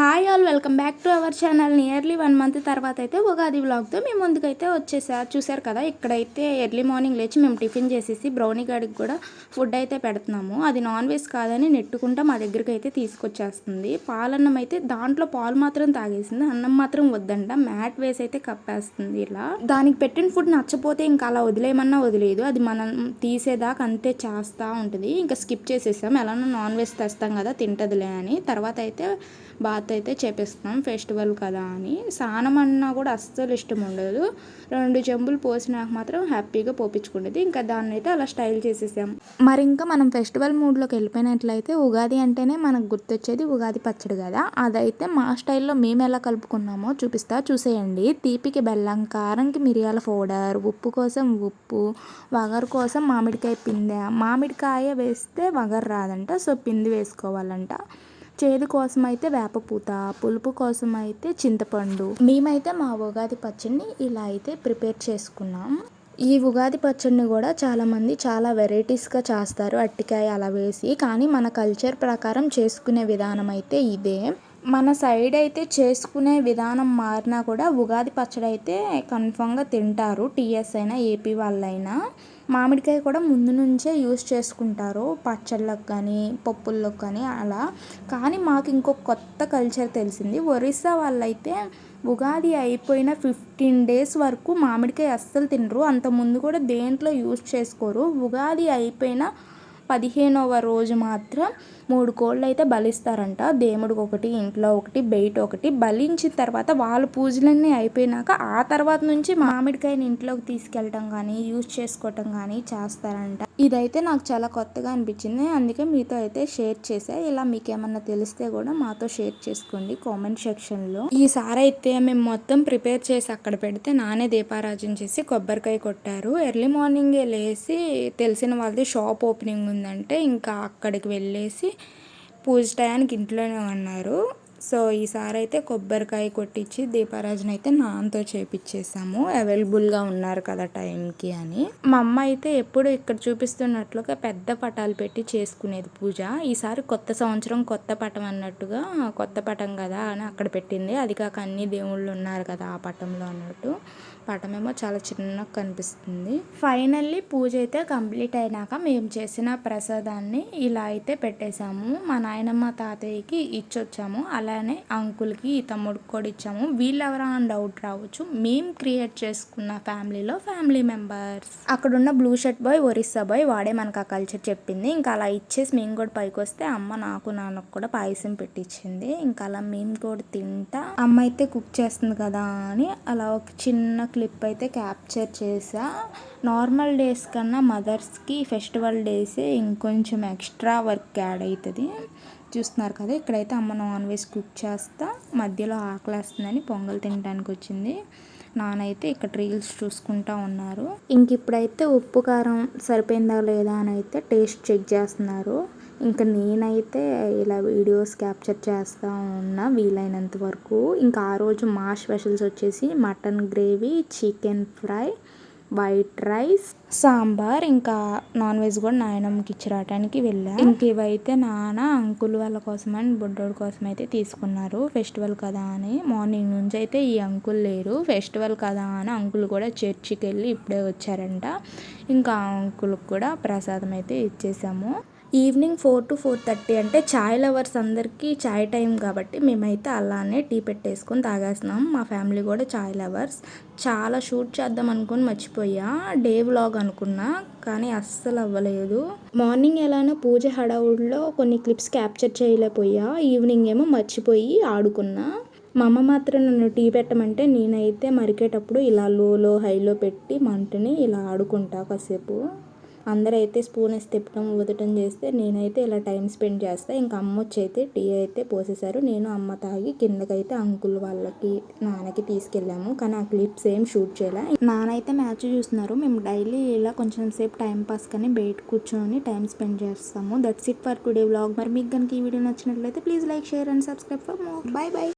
Hi all welcome back to our channel nearly one month తర్వాత అయితే ఉగాది వ్లాగ్తో మేము ముందుకైతే వచ్చేసా చూసారు కదా? ఇక్కడైతే ఎర్లీ మార్నింగ్ లేచి మేము టిఫిన్ చేసేసి బ్రౌనీ గాడికి కూడా ఫుడ్ అయితే పెడుతున్నాము. అది నాన్ వెజ్ కాదని నెట్టుకుంటా మా దగ్గరికి అయితే తీసుకొచ్చేస్తుంది. పాలన్నం అయితే దాంట్లో పాలు మాత్రం తాగేసింది అన్నం మాత్రం వద్దంట. మ్యాట్ వేసి అయితే కప్పేస్తుంది ఇలా. దానికి పెట్టిన ఫుడ్ నచ్చపోతే ఇంకా అలా వదిలేయమన్నా వదిలేదు. అది మనం తీసేదాకా అంతే చేస్తూ ఉంటుంది. ఇంకా స్కిప్ చేసేసాం. ఎలానో నాన్ వెజ్ తెస్తాం కదా తింటదిలే అని. తర్వాత అయితే బాత్ అయితే చేపిస్తాం ఫెస్టివల్ కదా అని. స్నానం అన్నా కూడా అస్సలు ఇష్టం ఉండదు. రెండు చెంబులు పోసినాక మాత్రం హ్యాపీగా పోపించుకునేది ఇంకా దాన్ని అయితే అలా స్టైల్ చేసేసాం. మరి ఇంకా మనం ఫెస్టివల్ మూడ్లోకి వెళ్ళిపోయినట్లయితే ఉగాది అంటేనే మనకు గుర్తొచ్చేది ఉగాది పచ్చడి కదా. అదైతే మా స్టైల్లో మేము ఎలా కలుపుకున్నామో చూపిస్తా చూసేయండి. తీపికి బెల్లం కారంకి మిరియాల పౌడర్ ఉప్పు కోసం ఉప్పు వగరు కోసం మామిడికాయ పిందె. మామిడికాయ వేస్తే వగరు రాదంట సో పిండి వేసుకోవాలంట. చేదు కోసం అయితే వేపపూత పులుపు కోసం అయితే చింతపండు. మేమైతే మా ఉగాది పచ్చడిని ఇలా అయితే ప్రిపేర్ చేసుకున్నాం. ఈ ఉగాది పచ్చడిని కూడా చాలామంది చాలా వెరైటీస్గా చేస్తారు. అట్టికాయ అలా వేసి కానీ మన కల్చర్ ప్రకారం చేసుకునే విధానం అయితే ఇదే. మన సైడ్ అయితే చేసుకునే విధానం మారినా కూడా ఉగాది పచ్చడి అయితే కన్ఫామ్గా తింటారు టీఎస్ అయినా ఏపీ వాళ్ళైనా. మామిడికాయ కూడా ముందు నుంచే యూస్ చేసుకుంటారు పచ్చళ్ళకు కానీ పప్పుల్లోకి కానీ అలా. కానీ మాకు ఇంకో కొత్త కల్చర్ తెలిసింది. ఒరిస్సా వాళ్ళైతే ఉగాది అయిపోయిన ఫిఫ్టీన్ డేస్ వరకు మామిడికాయ అస్సలు తినరు. అంత ముందు కూడా దేంట్లో యూస్ చేసుకోరు. ఉగాది అయిపోయిన పదిహేనవ రోజు మాత్రం మూడు కోళ్ళు అయితే బలిస్తారంట. దేవుడికి ఒకటి ఇంట్లో ఒకటి బయట ఒకటి. బలించిన తర్వాత వాళ్ళ పూజలన్నీ అయిపోయినాక ఆ తర్వాత నుంచి మామిడికాయని ఇంట్లోకి తీసుకెళ్ళటం కానీ యూజ్ చేసుకోవటం కానీ చేస్తారంట. ఇదైతే నాకు చాలా కొత్తగా అనిపించింది. అందుకే మీతో అయితే షేర్ చేసా ఇలా మీకు ఏమన్నా తెలిస్తే కూడా మాతో షేర్ చేసుకోండి కామెంట్ సెక్షన్లో. ఈసారి అయితే మేము మొత్తం ప్రిపేర్ చేసి అక్కడ పెడితే నానే దీపారాజన చేసి కొబ్బరికాయ కొట్టారు. ఎర్లీ మార్నింగే లేచి తెలిసిన వాళ్ళది షాప్ ఓపెనింగ్ ఉంది. ఉందంటే ఇంకా అక్కడికి వెళ్ళేసి పూజ టయానికి ఇంట్లోనే ఉన్నారు. సో ఈసారి అయితే కొబ్బరికాయ కొట్టించి దీపారాజన అయితే నాన్నతో చేపించేసాము అవైలబుల్గా ఉన్నారు కదా టైంకి అని. మా అమ్మ అయితే ఎప్పుడు ఇక్కడ చూపిస్తున్నట్లుగా పెద్ద పటాలు పెట్టి చేసుకునేది పూజ. ఈసారి కొత్త సంవత్సరం కొత్త పటం అన్నట్టుగా కొత్త పటం కదా అని అక్కడ పెట్టింది. అది కాక అన్ని దేవుళ్ళు ఉన్నారు కదా ఆ పటంలో అన్నట్టు. పటమేమో చాలా చిన్నగా కనిపిస్తుంది. ఫైనల్లీ పూజ అయితే కంప్లీట్ అయినాక మేము చేసిన ప్రసాదాన్ని ఇలా అయితే పెట్టేశాము. మా నాయనమ్మ తాతయ్యకి ఇచ్చొచ్చాము. అలానే అంకుల్కి తమ్ముడికి కూడా ఇచ్చాము. వీళ్ళెవరా అని డౌట్ రావచ్చు. మేము క్రియేట్ చేసుకున్న ఫ్యామిలీలో ఫ్యామిలీ మెంబర్స్. అక్కడున్న blue shirt boy Orissa boy వాడే మనకు ఆ కల్చర్ చెప్పింది. ఇంకా అలా ఇచ్చేసి మేము కూడా పైకి వస్తే అమ్మ నాకు నాన్నకు కూడా పాయసం పెట్టించింది ఇంకా అలా మేము కూడా తింటా. అమ్మ అయితే కుక్ చేస్తుంది కదా అని అలా ఒక చిన్న క్లిప్ అయితే క్యాప్చర్ చేసా. నార్మల్ డేస్ కన్నా మదర్స్కి ఫెస్టివల్ డేస్ ఇంకొంచెం ఎక్స్ట్రా వర్క్ యాడ్ అవుతుంది చూస్తున్నారు కదా ఇక్కడైతే అమ్మ నాన్ వెజ్ కుక్ చేస్తా. మధ్యలో ఆకలేస్తుందని పొంగల్ తినడానికి వచ్చింది నానైతే ఇక్కడ రీల్స్ చూసుకుంటా ఉన్నారు. ఇంక ఇప్పుడైతే ఉప్పు కారం సరిపోయిందా లేదా అని అయితే టేస్ట్ చెక్ చేస్తున్నారు. ఇంకా నేనైతే ఇలా వీడియోస్ క్యాప్చర్ చేస్తూ ఉన్నా వీలైనంత వరకు. ఇంకా ఆ రోజు మా స్పెషల్స్ వచ్చేసి mutton gravy chicken fry white rice sambar ఇంకా నాన్ వెజ్ కూడా నాయనమ్మకి ఇచ్చి రావడానికి వెళ్ళా. ఇంక ఇవైతే నాన్న అంకుల్ వాళ్ళ కోసం అండ్ బుడ్డోడి కోసం అయితే తీసుకున్నారు. ఫెస్టివల్ కదా అని. మార్నింగ్ నుంచి అయితే ఈ అంకుల్ లేరు. ఫెస్టివల్ కదా అని అంకుల్ కూడా చర్చికి వెళ్ళి ఇప్పుడే వచ్చారంట. ఇంకా అంకుల్కి కూడా ప్రసాదం అయితే ఇచ్చేసాము. Evening four to four thirty అంటే చాయ్ లవర్స్ అందరికీ చాయ్ టైం కాబట్టి మేమైతే అలానే టీ పెట్టేసుకొని తాగేస్తున్నాం. మా ఫ్యామిలీ కూడా చాయ్ లవర్స్. చాలా షూట్ చేద్దాం అనుకుని మర్చిపోయా. డే వ్లాగ్ అనుకున్నా కానీ అస్సలు అవ్వలేదు. మార్నింగ్ ఎలానో పూజ హడావుడిలో కొన్ని క్లిప్స్ క్యాప్చర్ చేయలేకపోయా. ఈవినింగ్ ఏమో మర్చిపోయి ఆడుకున్నా. మా అమ్మ మాత్రం నన్ను టీ పెట్టమంటే నేనైతే మరికేటప్పుడు ఇలా లోలో హైలో పెట్టి మంటని ఇలా ఆడుకుంటా కాసేపు. అందరూ అయితే స్పూన్ వేసి తిప్పడం ఊదటం చేస్తే నేనైతే ఇలా టైం స్పెండ్ చేస్తా. ఇంకా అమ్మ వచ్చి అయితే టీ అయితే పోసేశారు. నేను అమ్మ తాగి కిందకైతే అంకుల్ వాళ్ళకి నాన్నకి తీసుకెళ్ళాము. కానీ ఆ క్లిప్స్ ఏం షూట్ చేయలే. నానైతే మ్యాచ్ చూస్తున్నారు. మేము డైలీ ఇలా కొంచెం సేపు టైం పాస్ కానీ బయట కూర్చొని టైం స్పెండ్ చేస్తాము. That's it for today vlog మరి మీకు కనుక ఈ వీడియో నచ్చినట్లయితే please like share and subscribe for more. Bye bye